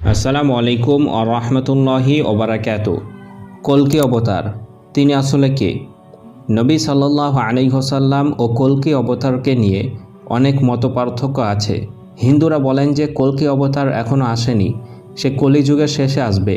আসসালামু আলাইকুম ও রহমতুল্লাহি ওবরাকাত কলকি অবতার, তিনি আসলে কে? নবী সাল্লাহ আলী হোসাল্লাম ও কলকি অবতারকে নিয়ে অনেক মতপার্থক্য আছে। হিন্দুরা বলেন যে কলকি অবতার এখনও আসেনি, সে কলিযুগের শেষে আসবে।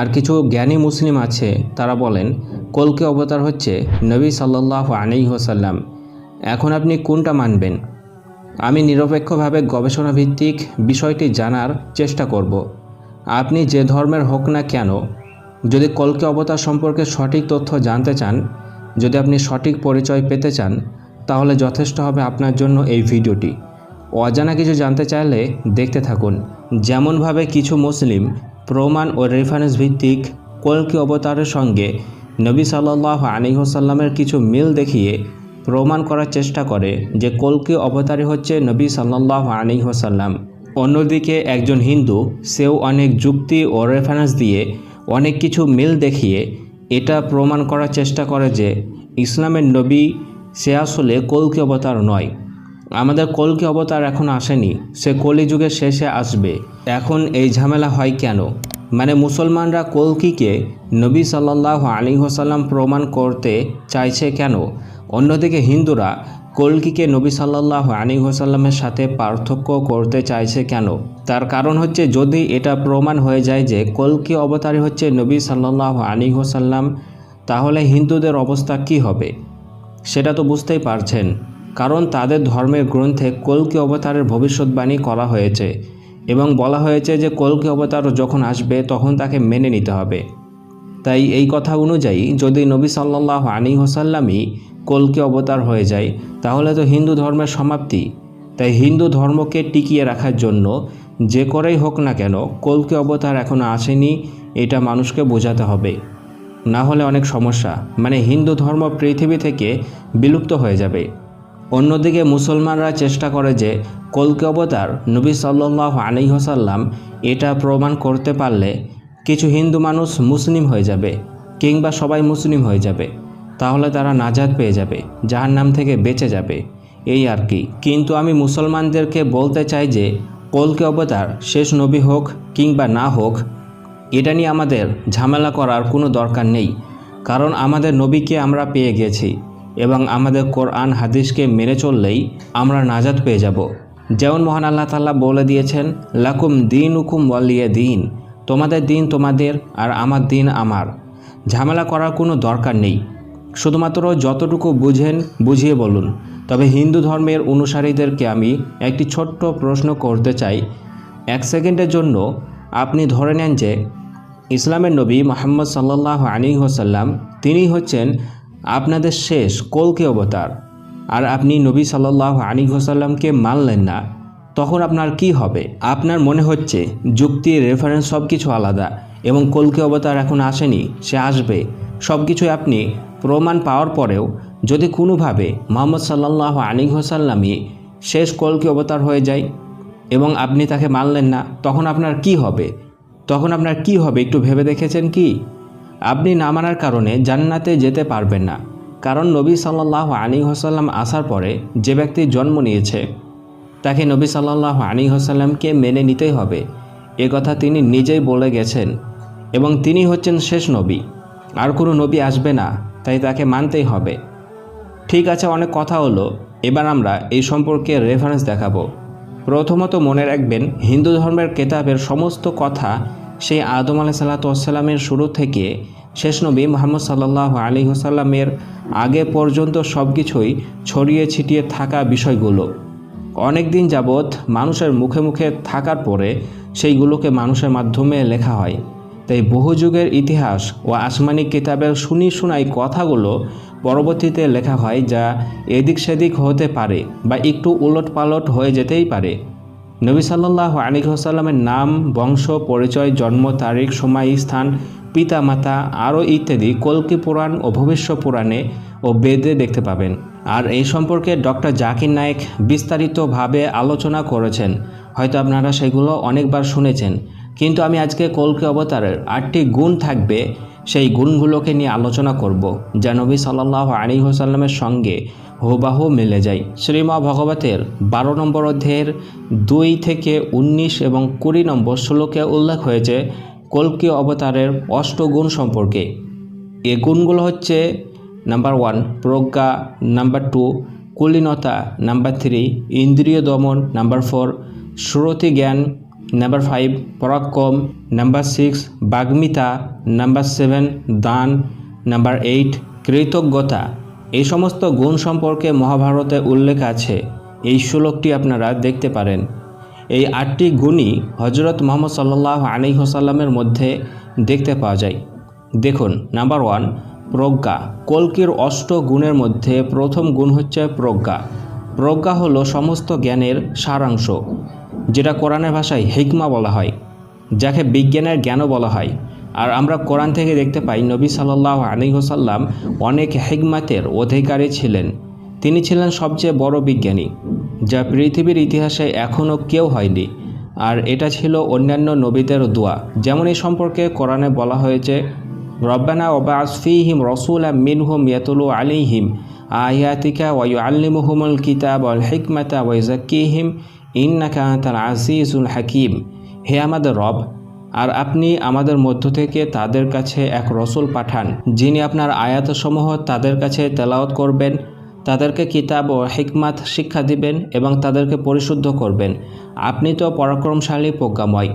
আর কিছু জ্ঞানী মুসলিম আছে, তারা বলেন কলকি অবতার হচ্ছে নবী সাল্লাহ আলী হোসাল্লাম এখন আপনি কোনটা মানবেন? আমি নিরপেক্ষভাবে গবেষণাভিত্তিক বিষয়টি জানার চেষ্টা করব। আপনি যে ধর্মের হোক না কেন, যদি কলকে অবতার সম্পর্কে সঠিক তথ্য জানতে চান, যদি আপনি সঠিক পরিচয় পেতে চান, তাহলে যথেষ্ট হবে আপনার জন্য এই ভিডিওটি। অজানা কিছু জানতে চাইলে দেখতে থাকুন। যেমনভাবে কিছু মুসলিম প্রমাণ ও রেফারেন্স ভিত্তিক কলকি অবতারের সঙ্গে নবী সাল্লাহ আলিহসাল্লামের কিছু মিল দেখিয়ে প্রমাণ করার চেষ্টা করে যে কলকি অবতারী হচ্ছে নবী সাল্লাহ আলী হোসাল্লাম অন্যদিকে একজন হিন্দু, সেও অনেক যুক্তি ও রেফারেন্স দিয়ে অনেক কিছু মিল দেখিয়ে এটা প্রমাণ করার চেষ্টা করে যে ইসলামের নবী সে আসলে কলকি অবতার নয়। আমাদের কলকি অবতার এখন আসেনি, সে কলিযুগের শেষে আসবে। এখন এই ঝামেলা হয় কেন? মানে মুসলমানরা কলকিকে নবী সাল্লাহ আলী হোসাল্লাম প্রমাণ করতে চাইছে কেন? অন্যদিকে হিন্দুরা কলকিকে নবী সাল্লাহ আলী হোসাল্লামের সাথে পার্থক্য করতে চাইছে কেন? তার কারণ হচ্ছে যদি এটা প্রমাণ হয়ে যায় যে কলকি অবতারী হচ্ছে নবী সাল্লাহ আলী হোসাল্লাম তাহলে হিন্দুদের অবস্থা কি হবে? সেটা তো বুঝতেই পারছেন। কারণ তাদের ধর্মের গ্রন্থে কলকি অবতারের ভবিষ্যৎবাণী করা হয়েছে এবং বলা হয়েছে যে কলকি অবতার যখন আসবে তখন তাকে মেনে নিতে হবে। তাই এই কথা অনুযায়ী যদি নবী সাল্লাহ আলী হোসাল্লামই কলকি অবতার হয়ে যায়, তাহলে তো হিন্দু ধর্মের সমাপ্তি। তাই হিন্দু ধর্মকে টিকিয়ে রাখার জন্য যে করেই হোক না কেন কলকি অবতার এখনও আসেনি, এটা মানুষকে বোঝাতে হবে। না হলে অনেক সমস্যা মানে হিন্দু ধর্ম পৃথিবী থেকে বিলুপ্ত হয়ে যাবে। অন্যদিকে মুসলমানরা চেষ্টা করে যে কলকি অবতার নবী সাল্লাহ আলী হোসাল্লাম এটা প্রমাণ করতে পারলে কিছু হিন্দু মানুষ মুসলিম হয়ে যাবে, কিংবা সবাই মুসলিম হয়ে যাবে। তাহলে তারা নাজাদ পেয়ে যাবে যাহার নাম থেকে বেঁচে যাবে। এই আর কি। কিন্তু আমি মুসলমানদেরকে বলতে চাই যে, কলকে অবতার, শেষ নবী হোক কিংবা না হোক, এটা নিয়ে আমাদের ঝামেলা করার কোনো দরকার নেই। কারণ আমাদের নবীকে আমরা পেয়ে গেছি এবং আমাদের কোরআন, হাদিসকে মেনে চললেই আমরা নাজাদ পেয়ে যাব। যেমন মহান আল্লাহ তাল্লাহ বলে দিয়েছেন, লাকুম দিন উকুম ওয়ালিয়ে দিন। তোমাদের দিন তোমাদের আর আমার দিন আমার। ঝামেলা করার কোনো দরকার নেই। শুধুমাত্র যতটুকু বুঝেন, বুঝিয়ে বলুন। তবে হিন্দু ধর্মের অনুসারীদেরকে আমি একটি ছোট্ট প্রশ্ন করতে চাই। এক সেকেন্ডের জন্য আপনি ধরে নেন যে ইসলামের নবী মোহাম্মদ সাল্লাহ আলী হোসাল্লাম তিনি হচ্ছেন আপনাদের শেষ কলকে অবতার। আর আপনি নবী সাল্লাহ আলী হোসাল্লামকে মানলেন না, তখন আপনার কি হবে? আপনার মনে হচ্ছে যুক্তি রেফারেন্স সব কিছু আলাদা এবং কলকি অবতার এখন আসেনি, সে আসবে। সব কিছুই আপনি প্রমাণ পাওয়ার পরেও যদি কোনোভাবে মোহাম্মদ সাল্লাহ আলী হোসাল্লামই শেষ কলকি অবতার হয়ে যায় এবং আপনি তাকে মানলেন না, তখন আপনার কি হবে? তখন আপনার কি হবে একটু ভেবে দেখেছেন কি? আপনি না মানার কারণে জান্নাতে যেতে পারবেন না। কারণ নবী সাল্লাহ আলী হোসাল্লাম আসার পরে যে ব্যক্তি জন্ম নিয়েছে, তাকে নবী সাল্লাহ আলী হোসাল্লামকে মেনে নিতেই হবে। এ কথা তিনি নিজেই বলে গেছেন এবং তিনি হচ্ছেন শেষ নবী। আর কোনো নবী আসবে না। তাই তাকে মানতেই হবে। ঠিক আছে, অনেক কথা হলো। এবার আমরা এই সম্পর্কে রেফারেন্স দেখাবো। প্রথমত মনে রাখবেন, হিন্দু ধর্মের কেতাবের সমস্ত কথা সেই আদম আলাহ সাল্লাতামের শুরু থেকে শেষ নবী মোহাম্মদ সাল্লাহ আলী হোসাল্লামের আগে পর্যন্ত সব কিছুই ছড়িয়ে ছিটিয়ে থাকা বিষয়গুলো। অনেক দিন যাবৎ মানুষের মুখে মুখে থাকার পরে সেইগুলোকে মানুষের মাধ্যমে লেখা হয়। তাই বহু যুগের ইতিহাস ও আসমানি কিতাবের শুনি শোনাই কথাগুলো পরবর্তীতে লেখা হয় যা এদিক সেদিক হতে পারে বা একটু উলট পালট হয়ে যেতেই পারে। নবী সাল্লাহ আলী সাল্লামের নাম, বংশ, পরিচয়, জন্ম, তারিখ, সময়, স্থান পিতা মাতা আরও ইত্যাদি কলকি পুরাণ ও ভবিষ্য পুরাণে ও বেদে দেখতে পাবেন। আর এই সম্পর্কে ডক্টর জাকির নায়েক বিস্তারিতভাবে আলোচনা করেছেন। হয়তো আপনারা সেগুলো অনেকবার শুনেছেন। কিন্তু আমি আজকে কলকি অবতারের আটটি গুণ থাকবে, সেই গুণগুলোকে নিয়ে আলোচনা করব, যা নবী সাল্লাহ আলী হোসাল্লামের সঙ্গে হুবাহু মিলে যায়। শ্রীমা ভগবতের বারো নম্বর অধ্যায়ের দুই থেকে উনিশ এবং কুড়ি নম্বর শ্লোকে উল্লেখ হয়েছে কল্কি অবতারের অষ্টগুণ সম্পর্কে। এ গুণগুলো হচ্ছে, নাম্বার ওয়ান, প্রজ্ঞা, নাম্বার টু, কুলীনতা, নাম্বার থ্রি, ইন্দ্রিয় দমন, নাম্বার ফোর, শ্রুতি জ্ঞান নাম্বার ফাইভ পরাক্রম নাম্বার সিক্স বাগ্মিতা নাম্বার সেভেন দান নাম্বার এইট কৃতজ্ঞতা এই সমস্ত গুণ সম্পর্কে মহাভারতে উল্লেখ আছে। এই শ্লোকটি আপনারা দেখতে পারেন। এই আটটি গুণই হজরত মোহাম্মদ সাল্লাহ আলী হোসাল্লামের মধ্যে দেখতে পাওয়া যায়। দেখুন নাম্বার ওয়ান প্রজ্ঞা। কল্কির অষ্ট গুণের মধ্যে প্রথম গুণ হচ্ছে প্রজ্ঞা। প্রজ্ঞা হলো সমস্ত জ্ঞানের সারাংশ। যেটা কোরআনের ভাষায় হিকমা বলা হয়, যাকে বিজ্ঞানের জ্ঞানও বলা হয়। আর আমরা কোরআন থেকে দেখতে পাই নবী সাল্লাহ আলী হোসাল্লাম অনেক হিকমাতের অধিকারী ছিলেন। তিনি ছিলেন সবচেয়ে বড় বিজ্ঞানী, যা পৃথিবীর ইতিহাসে এখনও কেউ হয়নি। আর এটা ছিল অন্যান্য নবীদের দোয়া। যেমন এই সম্পর্কে কোরআনে বলা হয়েছে, রব্বানা ওবাস ফিহিম রসুল মিনহুম ইয়াতুলু আলিহিম আয়াতিকা ওয়ু আল্লিমুহুমুল কিতাব অল হিকমাতা ওয়াইজাক্কিহিম ইন্নাকা আনতাল আজিজুল হাকিম। হে আমাদের রব, আর আপনি আমাদের মধ্য থেকে তাদের কাছে এক রসুল পাঠান, যিনি আপনার আয়াতসমূহ তাদের কাছে তেলাওত করবেন, তাদেরকে কিতাব ও হিকমাত শিক্ষা দিবেন এবং তাদেরকে পরিশুদ্ধ করবেন। আপনি তো পরাক্রমশালী প্রজ্ঞাময়।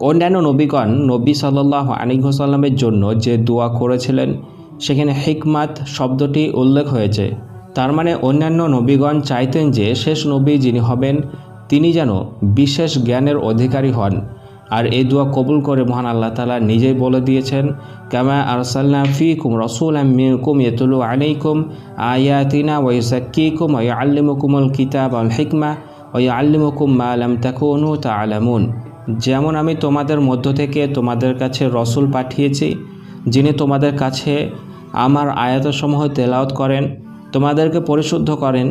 অন্যান্য নবীগণ নবী সাল্লাহ আলিঘসাল্লামের জন্য যে দোয়া করেছিলেন, সেখানে হিকমাত শব্দটি উল্লেখ হয়েছে। তার মানে অন্যান্য নবীগণ চাইতেন যে শেষ নবী যিনি হবেন তিনি যেন বিশেষ জ্ঞানের অধিকারী হন। আর এই দোয়া কবুল করে মহান আল্লাহ তালা নিজেই বলে দিয়েছেন, কামা আরসাল্লা ফিকুম রসুল মিনকুম ইয়তুলু আলাইকুম আয়াতিনা ওয়াইসাক্কিকুম ওয়া আল্লিমুকুমুল কিতাব আল হিকমা ওয়া আল্লিমুকুম মা আলাম তাকুনু তাআলামুন। যেমন আমি তোমাদের মধ্য থেকে তোমাদের কাছে রসুল পাঠিয়েছি, যিনি তোমাদের কাছে আমার আয়াতসমূহ তেলাওত করেন, তোমাদেরকে পরিশুদ্ধ করেন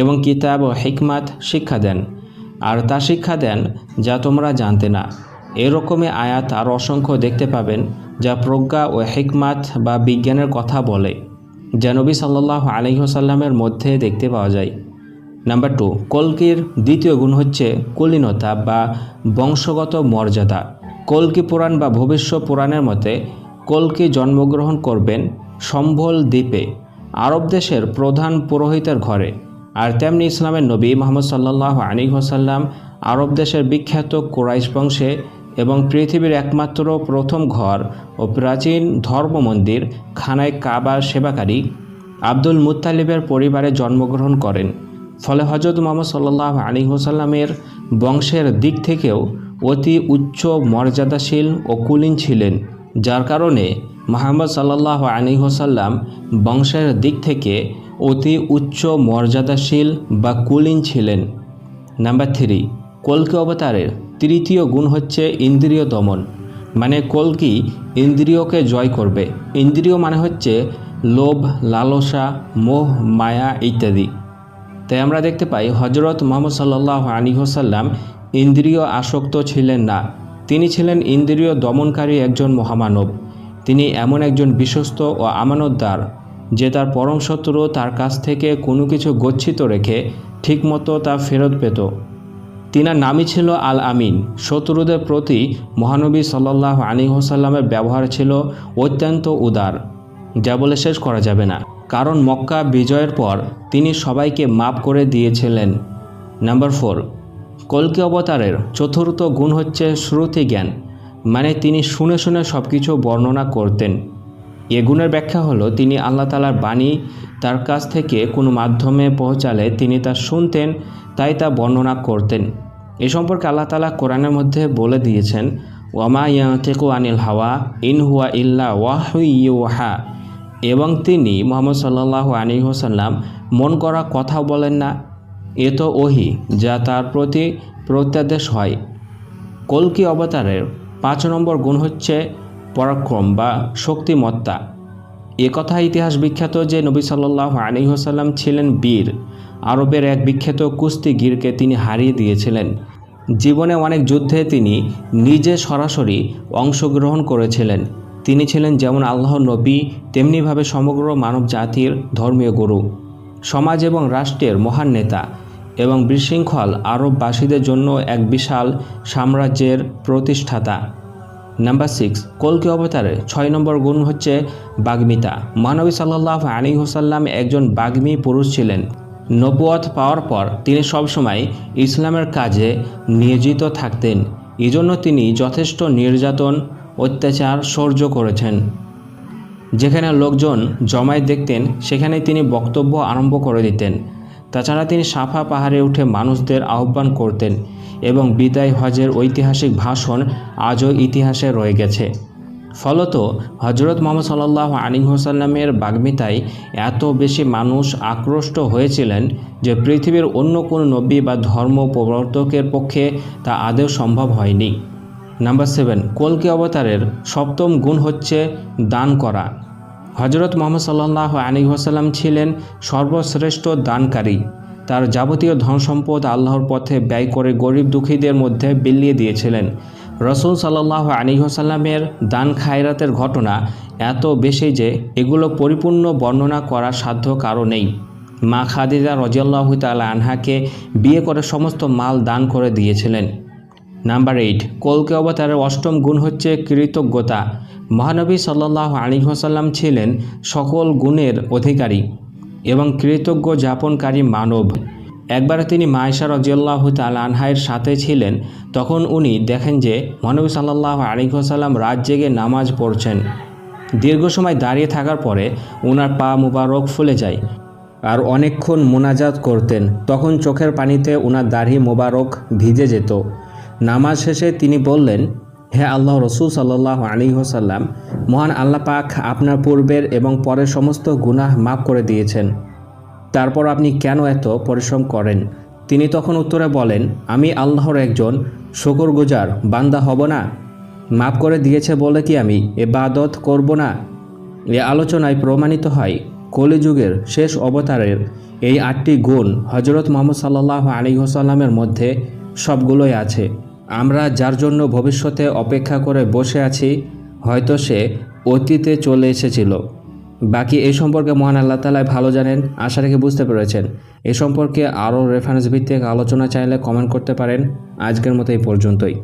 এবং কিতাব ও হিকমাত শিক্ষা দেন। আর তা শিক্ষা দেন, যা তোমরা জানতে না। এরকমই আয়াত আর অসংখ্য দেখতে পাবেন, যা প্রজ্ঞা ও হিকমাত বা বিজ্ঞানের কথা বলে, যা নবী সাল্লাহ আলহিহসাল্লামের মধ্যে দেখতে পাওয়া যায়। নাম্বার টু, কল্কির দ্বিতীয় গুণ হচ্ছে কুলীনতা বা বংশগত মর্যাদা। কল্কি পুরাণ বা ভবিষ্য পুরাণের মতে, কল্কি জন্মগ্রহণ করবেন সম্ভল দ্বীপে, আরব দেশের প্রধান পুরোহিতের ঘরে। আর তেমনি ইসলামের নবী মোহাম্মদ সাল্লাহ আলী হোসাল্লাম আরব দেশের বিখ্যাত কোরাইশ বংশে এবং পৃথিবীর একমাত্র প্রথম ঘর ও প্রাচীন ধর্ম মন্দির খানায় কাবার সেবাকারী আব্দুল মুত্তালিবের পরিবারে জন্মগ্রহণ করেন। ফলে হজরত মোহাম্মদ সাল্লাহ আলী হোসাল্লামের বংশের দিক থেকেও অতি উচ্চ মর্যাদাশীল ও কুলীন ছিলেন, যার কারণে মোহাম্মদ সাল্লাহ আলী হোসাল্লাম বংশের দিক থেকে অতি উচ্চ মর্যাদাশীল বা কুলীন ছিলেন। নাম্বার থ্রি, কল্কি অবতারের তৃতীয় গুণ হচ্ছে ইন্দ্রিয় দমন। মানে কল্কি ইন্দ্রিয়কে জয় করবে। ইন্দ্রিয় মানে হচ্ছে লোভ, লালসা, মোহ, মায়া ইত্যাদি। তাই আমরা দেখতে পাই হজরত মোহাম্মদ সাল্লাহ আলী হোসাল্লাম ইন্দ্রিয় আসক্ত ছিলেন না। তিনি ছিলেন ইন্দ্রিয় দমনকারী একজন মহামানব। তিনি এমন একজন বিশ্বস্ত ও আমানতদার যে তার পরম শত্রু তার কাছ থেকে কোনো কিছু গচ্ছিত রেখে ঠিকমতো তা ফেরত পেত। তিনার নামই ছিল আল আমিন শত্রুদের প্রতি মহানবী সাল্লাহ আলী হোসাল্লামের ব্যবহার ছিল অত্যন্ত উদার। যা বলে শেষ করা যাবে না। কারণ মক্কা বিজয়ের পর তিনি সবাইকে মাপ করে দিয়েছিলেন। নাম্বার ফোর, কল্কি অবতারের চতুর্থ গুণ হচ্ছে শ্রুতি জ্ঞান মানে তিনি শুনে শুনে সব কিছু বর্ণনা করতেন। এ গুণের ব্যাখ্যা হলো, তিনি আল্লাহ তালার বাণী তার কাছ থেকে কোনো মাধ্যমে পৌঁছালে তিনি তা শুনতেন, তাই তা বর্ণনা করতেন। এ সম্পর্কে আল্লাহ তালা কোরআনের মধ্যে বলে দিয়েছেন, ওয়ামা ইয়াতেকু আনিল হাওয়া, ইন হুয়া ইল্লা ওয়াহা এবং তিনি মোহাম্মদ সাল্লাহ আলী হোসাল্লাম মন করা কথা বলেন না। এ তো ওহি, যা তার প্রতি প্রত্যাদেশ হয়। কল্কি অবতারের পাঁচ নম্বর গুণ হচ্ছে পরাক্রম বা শক্তিমত্তা। এ কথা ইতিহাস বিখ্যাত যে নবী সাল্লাহ আলী হোসাল্লাম ছিলেন বীর। আরবের এক বিখ্যাত কুস্তিগিরকে তিনি হারিয়ে দিয়েছিলেন। জীবনে অনেক যুদ্ধে তিনি নিজে সরাসরি অংশগ্রহণ করেছিলেন। তিনি ছিলেন যেমন আল্লাহ নবী, তেমনিভাবে সমগ্র মানব জাতির ধর্মীয় গুরু। সমাজ এবং রাষ্ট্রের মহান নেতা এবং বিশৃঙ্খল আরববাসীদের জন্য এক বিশাল সাম্রাজ্যের প্রতিষ্ঠাতা। নাম্বার সিক্স কলকি অবতারের ছয় নম্বর গুণ হচ্ছে বাগ্মিতা। মহানবী সাল্লাহ আলী হোসাল্লাম একজন বাগ্মী পুরুষ ছিলেন। নবুয়ত পাওয়ার পর তিনি সবসময় ইসলামের কাজে নিয়োজিত থাকতেন। এজন্য তিনি যথেষ্ট নির্যাতন, অত্যাচার সহ্য করেছেন। যেখানে লোকজন জমায়েত দেখতেন, সেখানে তিনি বক্তব্য আরম্ভ করে দিতেন। তাছাড়া তিনি সাফা পাহাড়ে উঠে মানুষদের আহ্বান করতেন। এবং বিদায় হজের ঐতিহাসিক ভাষণ আজও ইতিহাসে রয়ে গেছে। ফলত হজরত মোহাম্মদ সাল্লাহ আলী হোসাল্লামের বাগ্মিতায় এত বেশি মানুষ আকৃষ্ট হয়েছিলেন যে পৃথিবীর অন্য কোনো নবী বা ধর্ম প্রবর্তকের পক্ষে তা আদৌ সম্ভব হয়নি। নাম্বার সেভেন, কলকি অবতারের সপ্তম গুণ হচ্ছে দান করা। হজরত মোহাম্মদ সাল্লাহ আলী হোসাল্লাম ছিলেন সর্বশ্রেষ্ঠ দানকারী। তার যাবতীয় ধন সম্পদ আল্লাহর পথে ব্যয় করে গরিব দুঃখীদের মধ্যে বিলিয়ে দিয়েছিলেন। রসুল সাল্লাহ আলী হোসাল্লামের দান খায়রাতের ঘটনা এত বেশি যে এগুলো পরিপূর্ণ বর্ণনা করার সাধ্য কারও নেই। মা খাদিজা রজিয়াল্লাহ তালা আনহাকে বিয়ে করে সমস্ত মাল দান করে দিয়েছিলেন। নাম্বার এইট কলকে অবতারের অষ্টম গুণ হচ্ছে কৃতজ্ঞতা। মহানবী সাল্লাহ আলী হোসাল্লাম ছিলেন সকল গুণের অধিকারী। এবং কৃতজ্ঞ যাপনকারী মানব। একবার তিনি মায়েশা রজিয়াল্লাহ তাল আনহায়ের সাথে ছিলেন, তখন উনি দেখেন যে মহানবী সাল্লাহ আলী হোসাল্লাম রাত জেগে নামাজ পড়ছেন। দীর্ঘ সময় দাঁড়িয়ে থাকার পরে ওনার পা মুবারক ফুলে যায় আর অনেকক্ষণ মোনাজাত করতেন। তখন চোখের পানিতে ওনার দাড়ি মোবারক ভিজে যেত। নামাজ শেষে তিনি বললেন হে আল্লাহ রসুল সাল্লাহ আলী হোসাল্লাম মহান আল্লাহ পাক আপনার পূর্বের এবং পরের সমস্ত গুনাহ মাফ করে দিয়েছেন। তারপর আপনি কেন এত পরিশ্রম করেন? তিনি তখন উত্তরে বলেন, আমি আল্লাহর একজন শুকরগুজার বান্দা হব না। মাফ করে দিয়েছে বলে কি আমি এবাদত করব না? এ আলোচনায় প্রমাণিত হয়, কলিযুগের শেষ অবতারের এই আটটি গুণ হজরত মোহাম্মদ সাল্লাহ আলী হোসাল্লামের মধ্যে সবগুলোই আছে। আমরা যার জন্য ভবিষ্যতে অপেক্ষা করে বসে আছি, হয়তো সে অতীতে চলে এসেছিল। বাকি এই সম্পর্কে মহান আল্লাহ তালায় ভালো জানেন, আশা রেখে বুঝতে পেরেছেন। এ সম্পর্কে আরও রেফারেন্স ভিত্তিক আলোচনা চাইলে কমেন্ট করতে পারেন। আজকের মতো এই পর্যন্তই।